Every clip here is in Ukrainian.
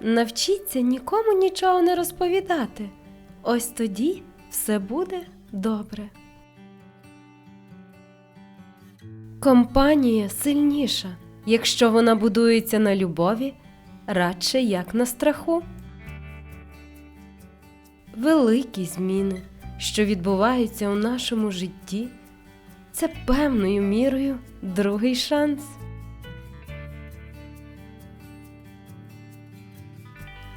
Навчіться нікому нічого не розповідати. Ось тоді все буде добре. Компанія сильніша, якщо вона будується на любові, радше як на страху. Великі зміни, що відбуваються у нашому житті, це певною мірою другий шанс.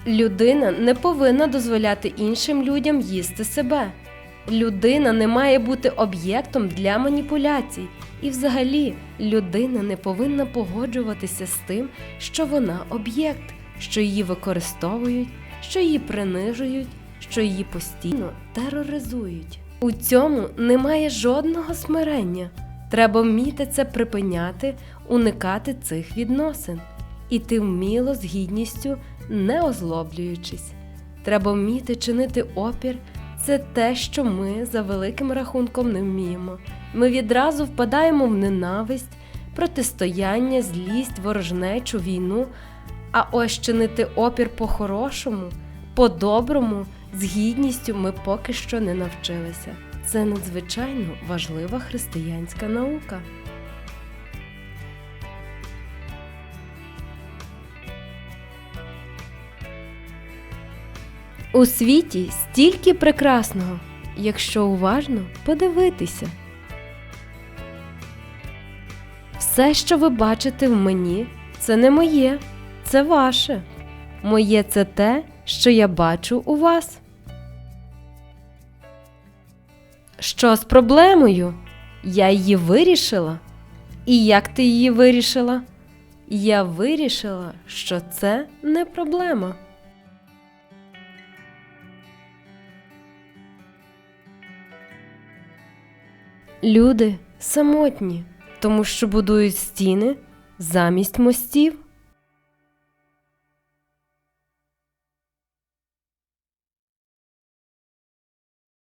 Людина не повинна дозволяти іншим людям їсти себе. Людина не має бути об'єктом для маніпуляцій, і взагалі людина не повинна погоджуватися з тим, що вона об'єкт, що її використовують, що її принижують, що її постійно тероризують. У цьому немає жодного смирення. Треба вміти це припиняти, уникати цих відносин, іти вміло з гідністю, не озлоблюючись. Треба вміти чинити опір. Це те, що ми за великим рахунком не вміємо. Ми відразу впадаємо в ненависть, протистояння, злість, ворожнечу, війну. А ось чинити опір по-хорошому, по-доброму, з гідністю ми поки що не навчилися. Це надзвичайно важлива християнська наука. У світі стільки прекрасного, якщо уважно подивитися. Все, що ви бачите в мені, це не моє, це ваше. Моє це те, що я бачу у вас. Що з проблемою? Я її вирішила. І як ти її вирішила? Я вирішила, що це не проблема. Люди самотні, тому що будують стіни замість мостів.